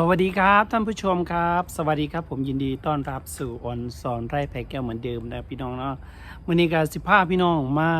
สวัสดีครับท่านผู้ชมครับ สวัสดีครับผมยินดีต้อนรับสู่ออนสอนไร่ไผ่แก้วเหมือนเดิมนะพี่น้องเนาะวันนี้ก็สิบห้าพี่น้องมา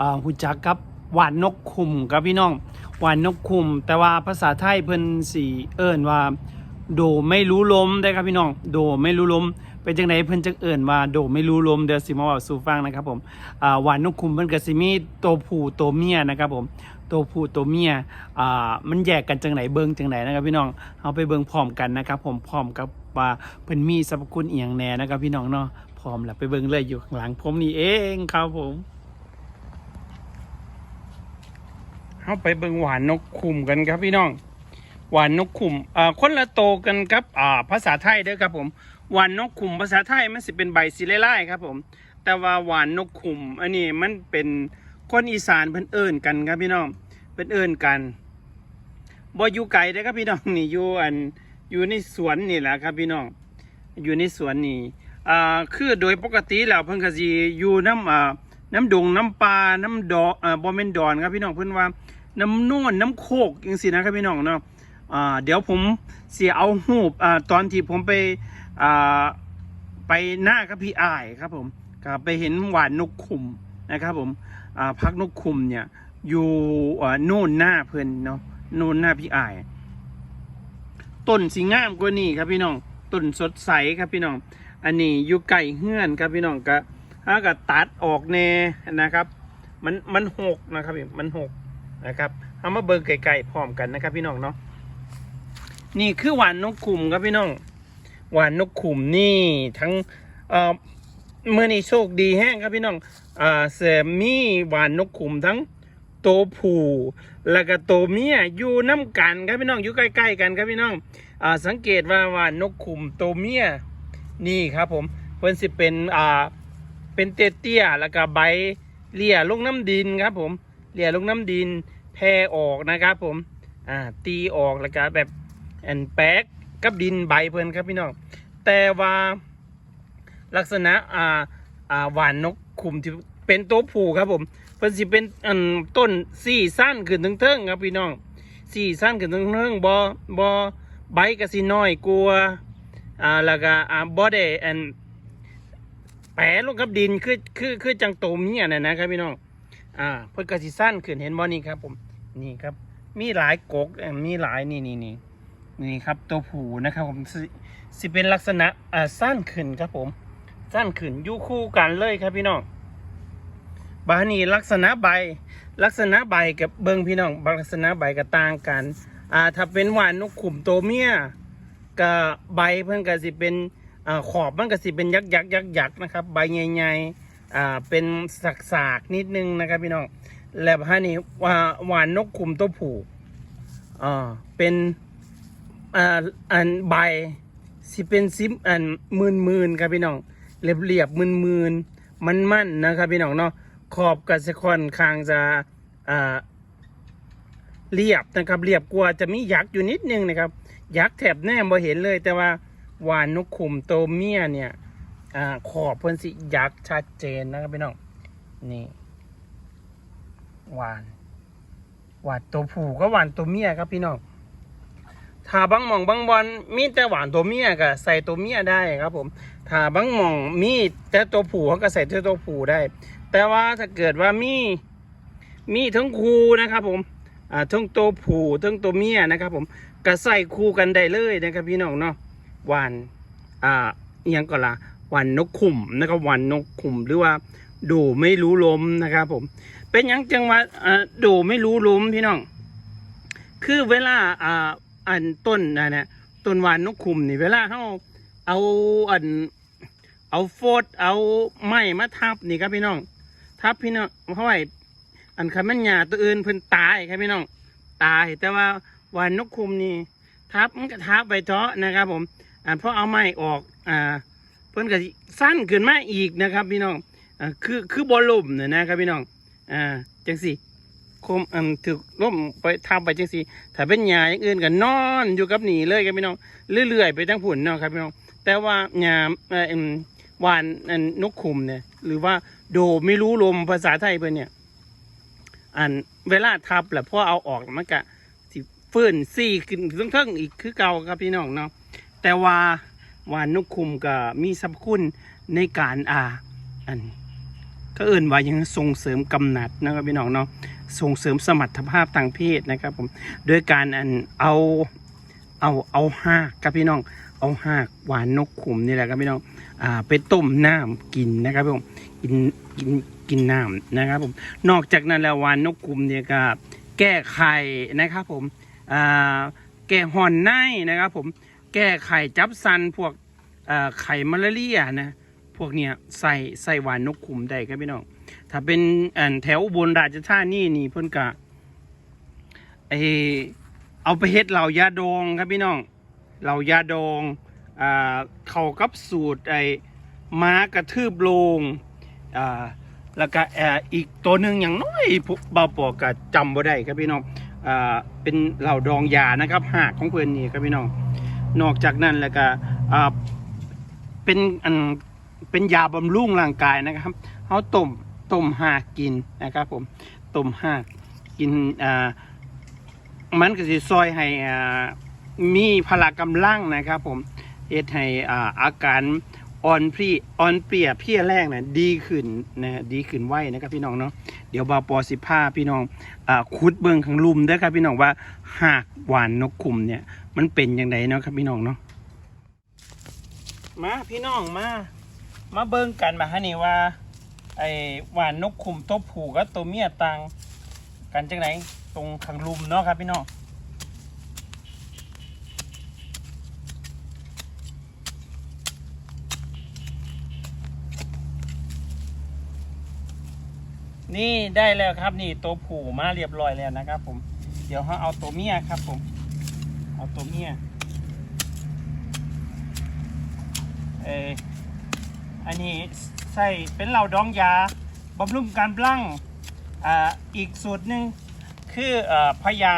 อ่าหุ่จักกับหวานนกคุมครับพี่น้องหวานนกคุม แต่ว่าภาษาไทยเพิ่นสีเอิญว่า โดไม่รู้ลมได้ครับพี่น้อง โดไม่รู้ลม เป็นจังไดเพิ่นจังเอิ้นว่าโดไม่รู้ลมเดี๋ยวสิมาเว้าสู่ฟังนะครับผมอ่าหวานนกคุมเพิ่นก็สิมีตัวผู้ตัวเมียนะครับผมตัวผู้ตัวเมียอ่ามันแยกกันจังไหนเบิ่งจังไหนนะครับพี่น้องเอาไปเบิ่งพร้อมกันนะครับผมพร้อมกับว่าเพิ่นมีสรรพคุณอีหยังแหน่นะครับพี่น้องเนาะพร้อมแล้วไปเบิ่งเลยอยู่ข้างหลังผมนี่เองครับผมเอาไปเบิ่งหวานนกขุมกันครับพี่น้องหวานนกขุมอ่าคนละโตกันครับอ่าภาษาไทยเด้อครับผม หวานนกขุมภาษาไทยมันสิเป็นใบสิไล่ๆครับผม แต่ว่าหวานนกขุมอันนี้มันเป็นคนอีสานเพิ่นเอิ้นกันครับพี่น้องเพิ่นเอิ้นกันบ่อยู่ไกลเด้ครับพี่น้องนี่อยู่อันอยู่ในสวนนี่แหละครับพี่น้องอยู่ในสวนนี่อ่าคือโดยปกติแล้วเพิ่นก็สิอยู่น้ำอ่าน้ำดงน้ำปลาน้ำดอกอ่าบ่แม่นดอนครับพี่น้องเพิ่นว่าน้ำโน่นน้ำโคกจังซี่นะครับพี่น้องเนาะอ่าเดี๋ยวผมเสียเอาหูปอ่าตอนที่ผมไป ไปหน้ากับพี่อ้ายครับผมก็ไปเห็นหวานนกขุมนะครับผมพักนกขุมเนี่ย อยู่โน่นหน้าเพื่อนเนาะโน่นหน้าพี่อ้ายต้นสีงามกว่านี่ครับพี่น้องต้นสดใสครับพี่น้อง อันนี้อยู่ไก่เฮือนครับพี่น้องก็ถ้าก็ตัดออกแน่นะครับ มันมันหกนะครับพี่มันหกนะครับเอามาเบิร์ไก่ๆพร้อมกันนะครับพี่น้องเนาะนี่คือหวานนกขุมครับพี่น้อง หวานนกขุมนี่ทั้งเอ่อเมื่อนี้โชคดีแห้งครับพี่น้องอ่าเสมีหวานนกขุมทั้งโตผูแล้วก็โตเมียอยู่น้ำกันครับพี่น้องอยู่ใกล้ๆกันครับพี่น้องอ่าสังเกตว่าหวานนกขุมโตเมียนี่ครับผมเพิ่นสิเป็นอ่าเป็นเตี้ยๆแล้วก็ใบเลี่ยลงน้ำดินครับผมเลี่ยลงน้ำดินแพรออกนะครับผมอ่าตีออกแล้วก็แบบแอนแป๊ก กับดินใบเพิ่นครับพี่น้องแต่ว่าลักษณะอ่าอ่าหวานนกขุมที่เป็นตัวผู้ครับผมเพิ่นสิเป็นอันต้นสี่สั้นขึ้นถึงเทิงครับพี่น้องสี่สั้นขึ้นถึงเทิงบ่บ่ใบก็สิน้อยกลัวอ่าแล้วก็อ่าบ่ได้อันแปะลงกับดินคือคือคือจังโตเมียน่ะนะครับพี่น้องอ่าเพิ่นก็สิสั้นขึ้นเห็นบ่นี่ครับผมนี่ครับ มีหลายกกมีหลายนี่นี่นี่ นี่ครับตัวผูนะครับผมสิเป็นลักษณะอ่าสั้นขึ้นครับผม สั้นขึ้นอยู่คู่กันเลยครับพี่น้องบานี่ลักษณะใบลักษณะใบกับเบิ้งพี่น้องลักษณะใบก็ต่างกันอ่าถ้าเป็นหวานนกขุมตัวเมียกับใบเพิ่นก็สิเป็นอ่าขอบมันก็สิเป็นยักยักยักยักนะครับใบใหญ่ๆอ่าเป็นสักสากนิดนึงนะครับพี่น้องแล้วบานี่หวานนกขุมตัวผู้อ่าเป็น อ่าอันใบสิเป็นซิมอันมื่นมื่นครับพี่น้องเรียบเรียบมื่นมื่นมันมันนะครับพี่น้องเนาะขอบกับสะคอนคางจะอ่าเรียบนะครับเรียบกว่าจะมียักษ์อยู่นิดนึงนะครับ ยักษ์แถบแนมบ่เห็นเลยแต่ว่าหวานนกขุมโตเมียเนี่ยอ่าขอบเพิ่นสิยักษ์ชัดเจนนะครับพี่น้องนี่หวานหวานตัวผูก็หวานตัวเมียครับพี่น้อง ถ้าบางหม่องบางบอลมีแต่หวานตัวเมียก็ใส่ตัวเมียได้ครับผมถ้าบางหม่องมีแต่ตัวผู้เขาก็ใส่แต่ตัวผู้ได้ แต่ว่าถ้าเกิดว่ามีมีทั้งคู่นะครับผมอ่าทั้งตัวผู้ทั้งตัวเมียนะครับ ผมก็ใส่คู่กันได้เลยนะครับพี่น้องเนาะหวานอ่าอหยังก็ละหวานนกขุมนะครับหวานนกขุมหรือว่าดูไม่รู้ลมนะครับผม เป็นยังจังว่าอ่าดูไม่รู้ลมพี่น้อง คือเวลาอ่า อันต้นนะเนี่ยต้นวานนกขุมนี่เวลาเขาเอาอันเอาโฟดเอาไม้มาทับนี่ครับพี่น้อง ทับพี่น้องเพราะว่าอันคันมันหยาตัวอื่นเพิ่นตายครับพี่น้อง ตายแต่ว่าวานนกขุมนี่ทับมันก็ทับไปเถาะนะครับ ผมอ่าพอเอาไม้ออกอ่าเพิ่นก็สิสั้นขึ้นมาอีกนะครับ พี่น้องอ่าคือคือบอลลุ่มเนี่ยนะครับพี่น้องอ่าจังสิ คมอันถือล่มไปทำไปจังสีถ้าเป็นหญ้าอย่างอื่นก็นอนอยู่กับหนีเลยครับพี่น้องเรื่อยๆไปทั้งผุนเนาะครับพี่น้องแต่ว่าหญ้าเอ่อวานนกขุมเนี่ย หรือว่าโดไม่รู้ลมภาษาไทยเพิ่นเนี่ยอันเวลาทับแหละพอเอาออกมันก็สิฟื้นซี่ขึ้นเทิงๆอีกคือเก่าครับพี่น้องเนาะแต่ว่าวานนกคุมก็มีสรรพคุณในการอ่าอันก็เอื่นว่ายังส่งเสริมกำหนัดนะครับพี่น้องเนาะ ส่งเสริมสมรรถภาพทางเพศนะครับผมโดยการอันเอาเอาเอาหากครับพี่น้อง เอาหากหวานนกขุมนี่แหละครับพี่น้องอ่าไปต้มน้ำกินนะครับผมกินกินกินน้ำนะครับผมนอกจากนั้นแล้วหวานนกขุมเนี่ยก็แก้ไขนะครับผมอ่าแก้ห่อนในนะครับผมแก้ไข่จับสันพวกอ่าไข่มาลาเรียนะพวกเนี้ยใส่ใส่หวานนกขุมได้ครับพี่น้อง ถ้าเป็นอันแถวบลราชธานีนี่เพิ่นกะไอเอาไปเฮ็ดเหล่ายาดองครับพี่น้องเหล่ายาดองอ่าเข้ากับสูตรไอ้ม้ากระทืบโลงอ่าแล้วก็เอ่ออีกตัวหนึ่งอย่างน้อยพวกเบาปอก็จำบ่ได้ครับพี่น้องอ่าเป็นเหล่าดองยานะครับหากของเพื่อนนี่ครับพี่น้องนอกจากนั้นแล้วก็อ่าเป็นอันเป็นยาบำรุงร่างกายนะครับเขาต้ม ต้มหากกินนะครับผมต้มหากกินอ่ามันก็สิซอยให้อ่ามีพละกำลังนะครับผมเฮ็ดให้อ่าอาการอ่อนเพลียอ่อนเปรียเพลียแรกนะดีขึ้นนะดีขึ้นไวนะครับพี่น้องเนาะเดี๋ยวบาปอสิผ้าพี่น้องอ่าคุดเบิงข้างลุ่มเด้ครับพี่น้องว่าหากหวานนกขุมเนี่ยมันเป็นยังไงเนาะครับพี่น้องเนาะมาพี่น้องมา มาเบิ่งกันมาฮะนี่ว่า ไอหวานนกขุมตัวผูกับตัวเมียต่างกันจังไหนตรงข้างลุมเนาะครับพี่น้องนี่ได้แล้วครับนี่ตัวผูมาเรียบร้อยแล้วนะครับ ผม เดี๋ยวเขาเอาตัวเมียครับ ผม เอาตัวเมียเอออันนี้ ใส่เป็นเหล่าดองยาบำรุงการบลั่งอ่าอีกสูตรหนึ่งคืออ่อพยา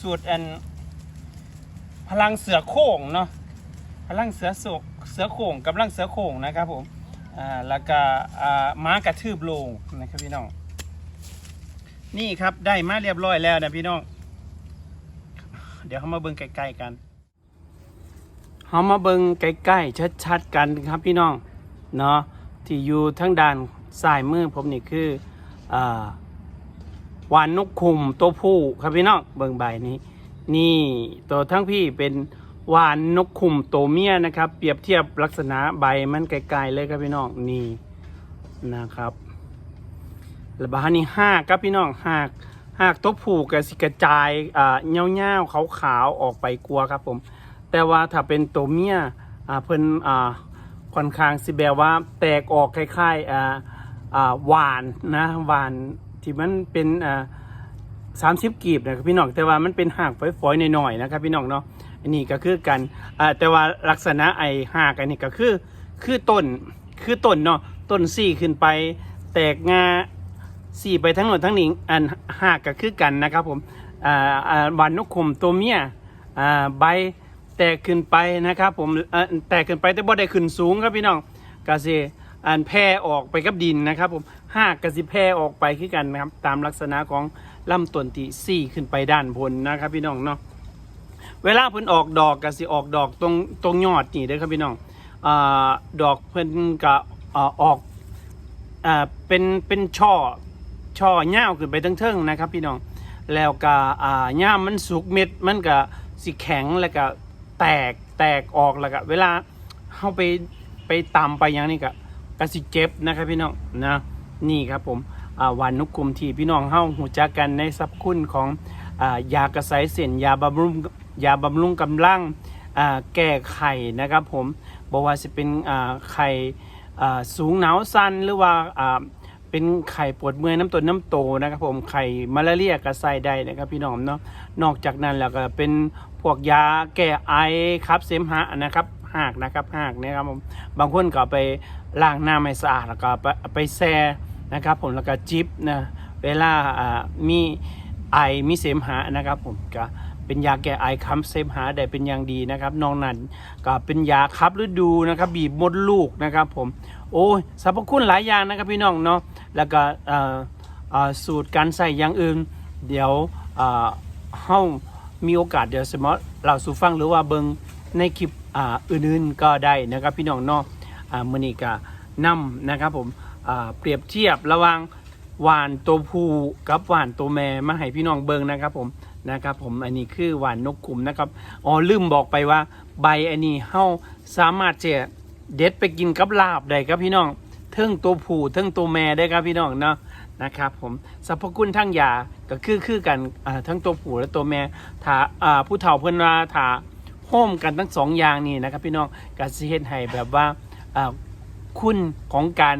สูตรอันพลังเสือโค่งเนาะพลังเสือโศกเสือโค่งกำลังเสือโค่งนะครับผมอ่าแล้วก็อ่าม้ากระทืบโลงนะครับพี่น้องนี่ครับได้มาเรียบร้อยแล้วนะพี่น้อง เดี๋ยวเขามาเบิ่งใกล้ๆกันเขามาเบิ่งใกล้ๆชัดๆกันครับพี่น้องเนาะ ที่อยู่ทั้งด้านซ้ายมือผมนี่คืออ่าหวานนกคุมตัวผู้ครับพี่น้องเบิ่งใบนี้ นี่ตัวทั้งพี่เป็นหวานนกขุมตัวเมียนะครับ เปรียบเทียบลักษณะใบมันไกลๆเลยครับพี่น้องนี่นะครับแล้วบานี่ห้ากครับพี่น้องหากหากตัวผูกกับสิกระจายอ่าเงาๆขาวๆออกไปกลัวครับผม แต่ว่าถ้าเป็นตัวเมียอ่าเพิ่นอ่า ค่อนข้างสิแบบว่าแตกออกคล้ายๆอ่าอ่าหวานนะหวานที่มันเป็นอ่าสามสิบกีบนะครับพี่น้องแต่ว่ามันเป็นหากฝอยๆหน่อยๆนะครับพี่น้องเนาะอันนี้ก็คือกันอ่าแต่ว่าลักษณะไอหากอันนี้ก็คือคือต้นคือต้นเนาะต้นสี่ขึ้นไป แตกงาสี่ไปทั้งหมดทั้งนี้อันหากก็คือกันนะครับผมอ่าอ่าบานนกขมตัวเมียอ่าใบ แตกขึ้นไปนะครับผมแตกขึ้นไปแต่บ่ได้ขึ้นสูงครับพี่น้องก็สิอันแพร่ออกไปกับดินนะครับผมหากก็สิแพร่ออกไปคือกันนะครับ ตามลักษณะของลำต้นที่สี่ขึ้นไปด้านบนนะครับพี่น้องเนาะเวลาเพิ่นออกดอกก็สิออกดอกตรงตรงยอดนี่เด้อครับพี่น้องอดอกเพิ่นก็อ่าอกเป็นเป็นช่อช่อยาขึ้นไปทั้งเทิงๆนะครับ พี่น้องแล้วก็อ่าย่ามมันสุกเม็ดมันก็สิแข็งแล้วก็ แตกแตกออกแล้วก็เวลาเฮาไปไปตำไปอย่างนี้ก็ก็สิเจ็บนะครับพี่น้องนะนี่ครับผมวานนกกลมที่พี่น้องเฮาหูจักกันในสับคุณของอยากระไสเส้นยาบำรุงยาบำรุงกำลังแก้ไข่นะครับผมบอกว่าจะเป็นไข่สูงหนาวสั้นหรือว่าเป็นไข่ปวดเมื่อยน้ำตนน้ำโตนะครับผมไข่มาลาเรียกระไสได้นะครับพี่น้องเนาะนอกจากนั้นแล้วก็เป็น พวกยาแก้ไอครับเสมหะนะครับหากนะครับหากนะครับผมบางคนก็ไปล้างหน้าไม่สะอาดแล้วก็ไปไปแช่นะครับ ผมแล้วก็จิบนะเวลาอ่ามีไอมีเสมหะนะครับ ผมก็เป็นยาแก้ไอคัมเสมหะได้เป็นอย่างดีนะครับนอกนั้นก็เป็นยาคับฤดูนะครับ บีบมดลูกนะครับ ผมโอ้ยสรรพคุณหลายอย่างนะครับพี่น้องเนาะแล้วก็อ่สูตรการใส่อย่างอื่น เดี๋ยวอ่าเฮา มีโอกาสเดี๋ยวสมมติเราสู่ฟังหรือว่าเบิงในคลิปอ่าอื่นๆก็ได้นะครับพี่น้องเนาะอ่ามือนี้ก็นำนะครับผมอ่าเปรียบเทียบระหว่างหวานตัวผู้กับหวานตัวแม่มาให้พี่น้องเบิงนะครับผมนะครับผมอันนี้คือหวานนกขุมนะครับอ๋อลืมบอกไปว่าใบอันนี้เฮาสามารถจะเด็ดไปกินกับลาบได้ครับพี่น้องเทิงตัวผู้เทิงตัวแม่ได้ครับพี่น้องเนาะ นะครับผมสรรพคุณทั้งยาก็คือคือกันทั้งตัวผู้และตัวแม่ถ้าผู้เฒ่าเพิ่นว่าถ้าโฮมกันทั้งสองอย่างนี่นะครับพี่น้องก็สิเฮ็ดให้แบบว่าคุณของการ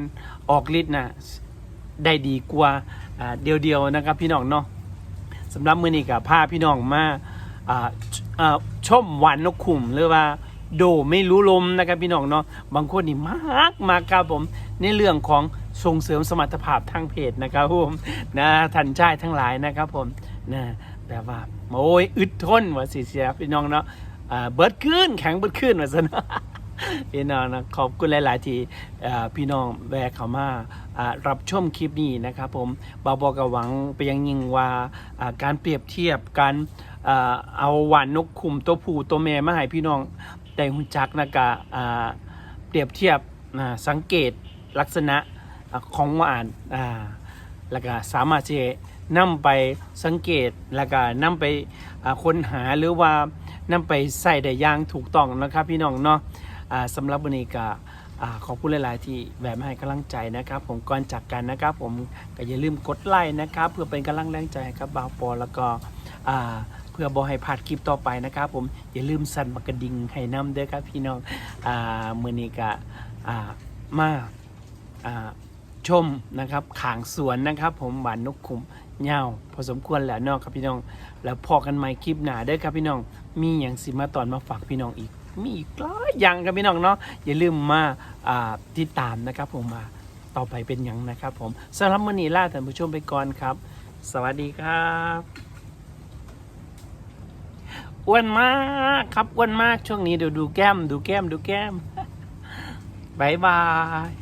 ออกฤทธิ์น่ะได้ดีกว่าเดียวๆนะครับพี่น้องเนาะสำหรับมือนี้ก็พาพี่น้องมาอ่าชอ่าชมหวานนกขุมหรือว่าโดไม่รู้ลมนะครับพี่น้องเนาะบางคนนี่มากมากครับผมในเรื่องของ ส่งเสริมสมรรถภาพทางเพศนะครับผมนะท่านชายทั้งหลายนะครับผมนะแบบว่าโอ้ยอึดทนว่าสิเสียพี่น้องเนาะเบิดขึ้นแข็งเบิดขึ้นว่าซะเนาะพี่น้องนะขอบคุณหลาย ๆ ที่พี่น้องแวะเข้ามารับชมคลิปนี้นะครับผมบาบอกกับหวังไปยังยิงว่าการเปรียบเทียบการเอาหวานนกขุมตัวผู้ตัวแม่มาให้พี่น้องได้หุ่นจักนะกะอ่าเปรียบเทียบสังเกตลักษณะ ของหวานอ่าแล้วก็สามารถที่จะนำไปสังเกตแล้วก็นำไปค้นหาหรือว่านำไปใส่ได้อย่างถูกต้องนะครับพี่น้องเนาะอ่าสำหรับวันนี้ก็อขอบคุณหลาย ๆ ที่แบบมาให้กำลังใจนะครับ ผมก่อนจากกันนะครับ ผมก็อย่าลืมกดไลค์นะครับ เพื่อเป็นกำลังแรงใจให้กับบาวปอแล้วก็เพื่อบอให้พลาดคลิปต่อไปนะครับ ผมอย่าลืมสั่นกระดิ่งให้น้ำเด้อครับพี่น้องอมือนี้ก็อ่ามาอ่า ชมนะครับขางสวนนะครับ ผมหวานนกขุมเงาพอสมควรแล้วเนาะครับพี่น้อง แล้วพอกันใหม่คลิปหน้าเด้อครับพี่น้อง มีอย่างสิมาตอนมาฝากพี่น้องอีก มีอีกหลายอย่างครับพี่น้องเนาะอย่าลืมมาติดตามนะครับ ผมมาต่อไปเป็นอย่างนะครับ ผมสำหรับมื้อนี้ลาท่านผู้ชมไปก่อนครับ สวัสดีครับอ้วนมากครับอ้วนมากช่วงนี้เดี๋ยวดูแก้ม ดูแก้มดูแก้มบายบาย